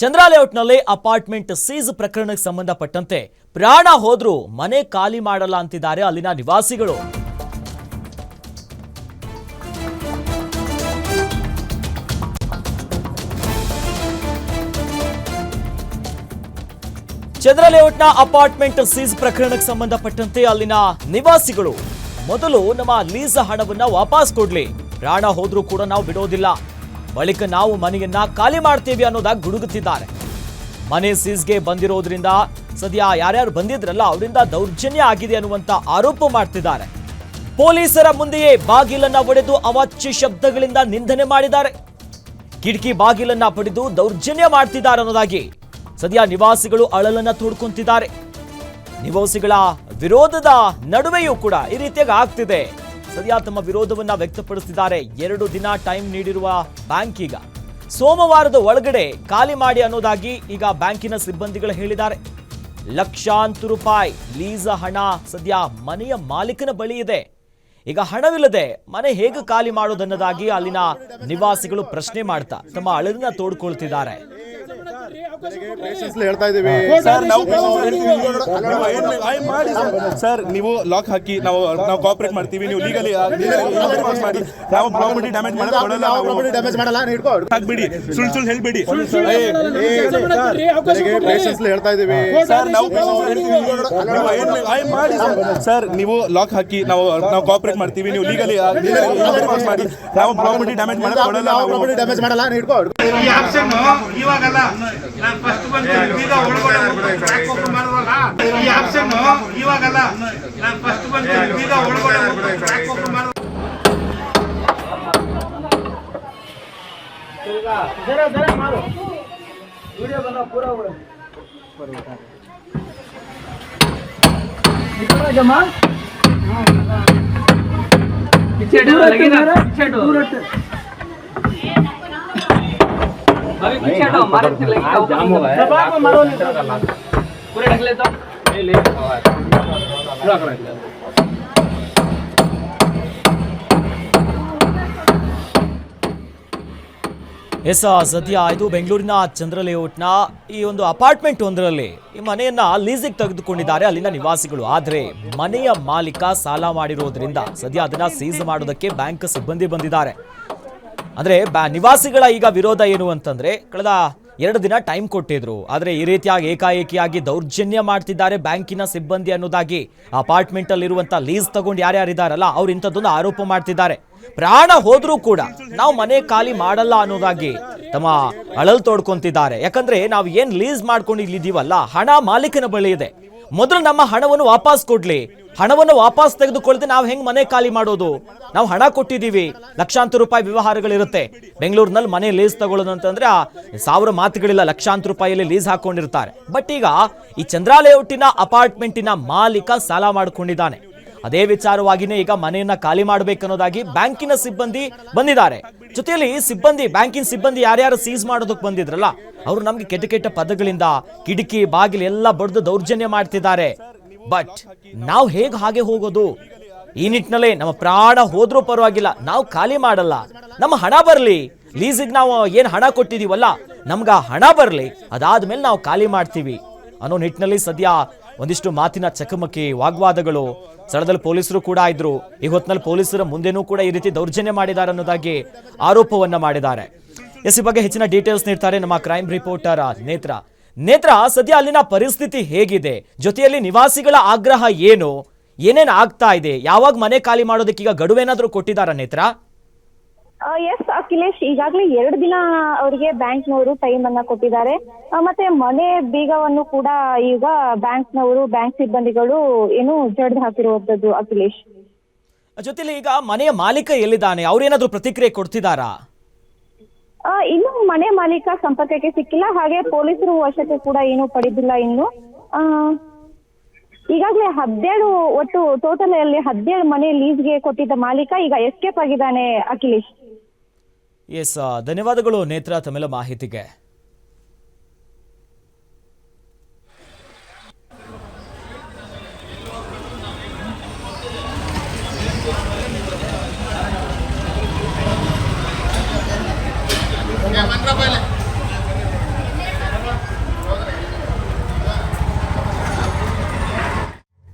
ಚಂದ್ರ ಲೇಔಟ್ನಲ್ಲಿ apartment seize ಪ್ರಕರಣಕ್ಕೆ ಸಂಬಂಧಪಟ್ಟಂತೆ ಪ್ರಾಣ ಹೋದ್ರೂ ಮನೆ ಖಾಲಿ ಮಾಡಲ್ಲ ಅಂತಿದ್ದಾರೆ ಅಲ್ಲಿನ ನಿವಾಸಿಗಳು. ಚಂದ್ರ ಲೇಔಟ್ನ ಅಪಾರ್ಟ್ಮೆಂಟ್ ಸೀಸ್ ಪ್ರಕರಣಕ್ಕೆ ಸಂಬಂಧಪಟ್ಟಂತೆ ಅಲ್ಲಿನ ನಿವಾಸಿಗಳು, ಮೊದಲು ನಮ್ಮ ಲೀಸ್ ಹಣವನ್ನ ವಾಪಸ್ ಕೊಡ್ಲಿ. ಪ್ರಾಣ ಹೋದ್ರೂ ಕೂಡ ನಾವು ಬಿಡೋದಿಲ್ಲ. ಬಳಿಕ ನಾವು ಮನೆಯನ್ನ ಖಾಲಿ ಮಾಡ್ತೀವಿ ಅನ್ನೋದಾಗಿ ಗುಡುಗುತ್ತಿದ್ದಾರೆ. ಮನೆ ಸೀಸ್ಗೆ ಬಂದಿರೋದ್ರಿಂದ ಸದ್ಯ ಯಾರ್ಯಾರು ಬಂದಿದ್ರಲ್ಲ ಅವರಿಂದ ದೌರ್ಜನ್ಯ ಆಗಿದೆ ಅನ್ನುವಂತ ಆರೋಪ ಮಾಡ್ತಿದ್ದಾರೆ. ಪೊಲೀಸರ ಮುಂದೆಯೇ ಬಾಗಿಲನ್ನ ಒಡೆದು ಅವಾಚ್ಯ ಶಬ್ದಗಳಿಂದ ನಿಂದನೆ ಮಾಡಿದ್ದಾರೆ. ಕಿಟಕಿ ಬಾಗಿಲನ್ನ ಪಡೆದು ದೌರ್ಜನ್ಯ ಮಾಡ್ತಿದ್ದಾರೆ ಅನ್ನೋದಾಗಿ ಸದ್ಯ ನಿವಾಸಿಗಳು ಅಳಲನ್ನ ತೋಡ್ಕೊಂತಿದ್ದಾರೆ. ನಿವಾಸಿಗಳ ವಿರೋಧದ ನಡುವೆಯೂ ಕೂಡ ಈ ರೀತಿಯಾಗಿ ಆಗ್ತಿದೆ. ಸದ್ಯ ತಮ್ಮ ವಿರೋಧವನ್ನ ವ್ಯಕ್ತಪಡಿಸಿದ್ದಾರೆ. ಎರಡು ದಿನ ಟೈಮ್ ನೀಡಿರುವ ಬ್ಯಾಂಕ್ ಈಗ. ಸೋಮವಾರದ ಒಳಗಡೆ ಖಾಲಿ ಮಾಡಿ ಅನ್ನೋದಾಗಿ ಈಗ ಬ್ಯಾಂಕಿನ ಸಿಬ್ಬಂದಿಗಳು ಹೇಳಿದ್ದಾರೆ. ಲಕ್ಷಾಂತರ ರೂಪಾಯಿ ಲೀಸ ಹಣ ಸದ್ಯ ಮನೆಯ ಮಾಲೀಕನ ಬಳಿ ಇದೆ. ಈಗ ಹಣವಿಲ್ಲದೆ ಮನೆ ಹೇಗೆ ಖಾಲಿ ಮಾಡೋದನ್ನದಾಗಿ ಅಲ್ಲಿನ ನಿವಾಸಿಗಳು ಪ್ರಶ್ನೆ ಮಾಡ್ತಾ ತಮ್ಮ ಅಳಲನ್ನ ತೋಡ್ಕೊಳ್ತಿದ್ದಾರೆ. ಹೇಳ್ತಾ ಇದೀವಿ ಸರ್ ನಾವು ಸರ್. ನೀವು ಲಾಕ್ ಹಾಕಿ ನಾವು ನಾವು ಕಾಪರೇಟ್ ಮಾಡ್ತೀವಿ. ನೀವು ಲೀಗಲಿ ಮಾಡಿ ನಾವು ಪ್ರಾಪರ್ಟಿ ಡ್ಯಾಮೇಜ್ ಮಾಡಲ್ಲ ಡ್ಯಾಮೇಜ್ ಮಾಡಲ್ಲ ಹಿಡ್ಕೊ. ಹಾಕ್ಬಿಡಿ. ಸುಳ್ಳು ಸುಳ್ಳು ಹೇಳ್ಬೇಡಿ. ಹೇಳ್ತಾ ಇದೀವಿ ಸರ್ ನಾವು ಮಾಡಿ ಸರ್ ನೀವು ಲಾಕ್ ಹಾಕಿ ನಾವು ನಾವು ಕಾಪರೇಟ್ ಮಾಡ್ತೀವಿ. ನೀವು ಲೀಗಲಿ ಮಾಡಿ. ನಾವು ಪ್ರಾಪರ್ಟಿ ಡ್ಯಾಮೇಜ್ ಮಾಡಲ್ಲ ಡ್ಯಾಮೇಜ್ ಮಾಡಲ್ಲ ಹಿಡ್ಕೊ. ಇವಾಗಲ್ಲ ನಾನು ಫಸ್ಟ್ ಬಂದು ಬೀದ ಮಾಡಿದ್ವಲ್ಲ ಈ ಆಪ್ಷನ್ ಇವಾಗಲ್ಲ. ನಾನು ಫಸ್ಟ್ ಬಂದು ಬೀದ ಓಡಬಾರ್ದು ಮಾಡಿದ ಜರ ಜರ ಮಾಡು ವಿಡಿಯೋ ಬಂದ ಪೂರ ಜಮಾ पूरे ढक ले तो ले ले पूरा कर ಎಸ್ ಸದ್ಯ ಇದು ಬೆಂಗಳೂರಿನ ಚಂದ್ರ ಲೇಔಟ್ನ ಈ ಒಂದು ಅಪಾರ್ಟ್ಮೆಂಟ್ ಒಂದರಲ್ಲಿ ಈ ಮನೆಯನ್ನ ಲೀಸಿಗೆ ತೆಗೆದುಕೊಂಡಿದ್ದಾರೆ ಅಲ್ಲಿನ ನಿವಾಸಿಗಳು ಆದ್ರೆ ಮನೆಯ ಮಾಲೀಕ ಸಾಲ ಮಾಡಿರೋದ್ರಿಂದ ಸದ್ಯ ಅದನ್ನ ಸೀಸ್ ಮಾಡೋದಕ್ಕೆ ಬ್ಯಾಂಕ್ ಸಿಬ್ಬಂದಿ ಬಂದಿದ್ದಾರೆ ಅಂದ್ರೆ ನಿವಾಸಿಗಳ ಈಗ ವಿರೋಧ ಏನು ಅಂತಂದ್ರೆ ಕಳೆದ ಎರಡು ದಿನ ಟೈಮ್ ಕೊಟ್ಟಿದ್ರು. ಆದ್ರೆ ಈ ರೀತಿಯಾಗಿ ಏಕಾಏಕಿಯಾಗಿ ದೌರ್ಜನ್ಯ ಮಾಡ್ತಿದ್ದಾರೆ ಬ್ಯಾಂಕಿನ ಸಿಬ್ಬಂದಿ ಅನ್ನೋದಾಗಿ. ಅಲ್ಲಿರುವಂತ ಲೀಸ್ ತಗೊಂಡು ಯಾರ್ಯಾರಿದಾರಲ್ಲ ಅವ್ರು ಇಂಥದ್ದೊಂದು ಆರೋಪ ಮಾಡ್ತಿದ್ದಾರೆ. ಪ್ರಾಣ ಹೋದ್ರೂ ಕೂಡ ನಾವು ಮನೆ ಖಾಲಿ ಮಾಡಲ್ಲ ಅನ್ನೋದಾಗಿ ತಮ್ಮ ಅಳಲ್ ತೋಡ್ಕೊಂತಿದ್ದಾರೆ. ಯಾಕಂದ್ರೆ ನಾವು ಏನ್ ಲೀಸ್ ಮಾಡ್ಕೊಂಡು ಇಲ್ಲಿದ್ದೀವಲ್ಲ ಹಣ ಮಾಲೀಕನ ಬಳಿ ಇದೆ. ಮೊದಲು ನಮ್ಮ ಹಣವನ್ನು ವಾಪಸ್ ಕೊಡ್ಲಿ. ಹಣವನ್ನು ವಾಪಸ್ ತೆಗೆದುಕೊಳ್ಳದೆ ನಾವು ಹೆಂಗ್ ಮನೆ ಖಾಲಿ ಮಾಡೋದು? ನಾವು ಹಣ ಕೊಟ್ಟಿದ್ದೀವಿ. ಲಕ್ಷಾಂತರ ರೂಪಾಯಿ ವ್ಯವಹಾರಗಳಿರುತ್ತೆ. ಬೆಂಗಳೂರಿನಲ್ಲಿ ಮನೆ ಲೀಸ್ ತಗೊಳ್ಳೋದು ಅಂತಂದ್ರೆ ಆ ಸಾವಿರ ಮಾತುಗಳಿಲ್ಲ, ಲಕ್ಷಾಂತರ ರೂಪಾಯಿಯಲ್ಲಿ ಲೀಸ್ ಹಾಕೊಂಡಿರ್ತಾರೆ. ಬಟ್ ಈಗ ಈ ಚಂದ್ರಾಲಯ ಹುಟ್ಟಿನ ಅಪಾರ್ಟ್ಮೆಂಟಿನ ಮಾಲೀಕ ಸಾಲ ಮಾಡ್ಕೊಂಡಿದ್ದಾನೆ. ಅದೇ ವಿಚಾರವಾಗಿನೇ ಈಗ ಮನೆಯನ್ನ ಖಾಲಿ ಮಾಡಬೇಕನ್ನೋದಾಗಿ ಬ್ಯಾಂಕಿನ ಸಿಬ್ಬಂದಿ ಬಂದಿದ್ದಾರೆ. ಜೊತೆಯಲ್ಲಿ ಸಿಬ್ಬಂದಿ, ಬ್ಯಾಂಕಿನ ಸಿಬ್ಬಂದಿ ಯಾರ್ಯಾರು ಸೀಸ್ ಮಾಡೋದಕ್ಕೆ ಬಂದಿದ್ರಲ್ಲ, ಅವರು ನಮ್ಗೆ ಕೆಟ್ಟ ಕೆಟ್ಟ ಪದಗಳಿಂದ ಕಿಟಕಿ, ಬಾಗಿಲು ಎಲ್ಲ ಬಡ್ದು ದೌರ್ಜನ್ಯ ಮಾಡ್ತಿದ್ದಾರೆ. ಬಟ್ ನಾವು ಹೇಗೆ ಹಾಗೆ ಹೋಗೋದು? ಈ ನಿಟ್ಟಿನಲ್ಲಿ ನಮ್ಮ ಪ್ರಾಣ ಹೋದ್ರೂ ಪರವಾಗಿಲ್ಲ, ನಾವು ಖಾಲಿ ಮಾಡಲ್ಲ. ನಮ್ಮ ಹಣ ಬರಲಿ ಲೀಸಿಗೆ ನಾವು ಏನ್ ಹಣ ಕೊಟ್ಟಿದೀವಲ್ಲ, ನಮ್ಗ ಹಣ ಬರಲಿ, ಅದಾದ್ಮೇಲೆ ನಾವು ಖಾಲಿ ಮಾಡ್ತೀವಿ ಅನ್ನೋ ನಿಟ್ಟಿನಲ್ಲಿ ಸದ್ಯ ಒಂದಿಷ್ಟು ಮಾತಿನ ಚಕಮಕಿ, ವಾಗ್ವಾದಗಳು. ಸ್ಥಳದಲ್ಲಿ ಪೊಲೀಸರು ಕೂಡ ಇದ್ರು. ಈ ಹೊತ್ತಿನಲ್ಲಿ ಪೊಲೀಸರ ಮುಂದೆನೂ ಕೂಡ ಈ ರೀತಿ ದೌರ್ಜನ್ಯ ಮಾಡಿದ್ದಾರೆ ಅನ್ನೋದಾಗಿ ಆರೋಪವನ್ನ ಮಾಡಿದ್ದಾರೆ. ಎಸ್, ಈ ಬಗ್ಗೆ ಹೆಚ್ಚಿನ ಡೀಟೇಲ್ಸ್ ನೀಡ್ತಾರೆ ನಮ್ಮ ಕ್ರೈಮ್ ರಿಪೋರ್ಟರ್ ನೇತ್ರ. ನೇತ್ರ, ಸದ್ಯ ಅಲ್ಲಿನ ಪರಿಸ್ಥಿತಿ ಹೇಗಿದೆ? ಜೊತೆಯಲ್ಲಿ ನಿವಾಸಿಗಳ ಆಗ್ರಹ ಏನು? ಏನೇನು ಆಗ್ತಾ ಇದೆ? ಯಾವಾಗ ಮನೆ ಖಾಲಿ ಮಾಡೋದಕ್ಕೀಗ ಗಡುವೇನಾದರೂ ಕೊಟ್ಟಿದ್ದಾರಾ ನೇತ್ರ? ಎಸ್ ಅಖಿಲೇಶ್ ಈಗಾಗಲೇ ಎರಡು ದಿನ ಅವರಿಗೆ ಬ್ಯಾಂಕ್ನವರು ಟೈಮ್ ಅನ್ನ ಕೊಟ್ಟಿದ್ದಾರೆ. ಆ, ಮತ್ತೆ ಮನೆ ಬೀಗವನ್ನು ಕೂಡ ಈಗ ಬ್ಯಾಂಕ್ನವರು ಬ್ಯಾಂಕ್ ಸಿಬ್ಬಂದಿಗಳು ಏನು ಜಡ್ದು ಹಾಕಿರುವಂತದ್ದು ಅಖಿಲೇಶ್. ಜೊತೆಲಿ ಈಗ ಮನೆಯ ಮಾಲೀಕ ಎಲ್ಲಿದ್ದಾನೆ? ಅವ್ರೇನಾದ್ರೂ ಪ್ರತಿಕ್ರಿಯೆ ಕೊಡ್ತಿದ್ದಾರಾ? ಆ, ಇನ್ನು ಮನೆ ಮಾಲೀಕ ಸಂಪರ್ಕಕ್ಕೆ ಸಿಕ್ಕಿಲ್ಲ. ಹಾಗೆ ಪೊಲೀಸರು ವಶಕ್ಕೆ ಕೂಡ ಏನು ಪಡೆದಿಲ್ಲ ಇನ್ನು. ಆ, ಈಗಾಗಲೇ ಹದಿನೇಳು ಒಟ್ಟು ಟೋಟಲ್ ಅಲ್ಲಿ ಹದಿನೇಳು ಮನೆ ಲೀಸ್ಗೆ ಕೊಟ್ಟಿದ್ದ ಮಾಲೀಕ ಈಗ ಎಸ್ಕೇಪ್ ಆಗಿದ್ದಾನೆ ಅಖಿಲೇಶ್. ಎಸ್ ಧನ್ಯವಾದಗಳು ನೇತ್ರ ತಮಿಳ ಮಾಹಿತಿಗೆ.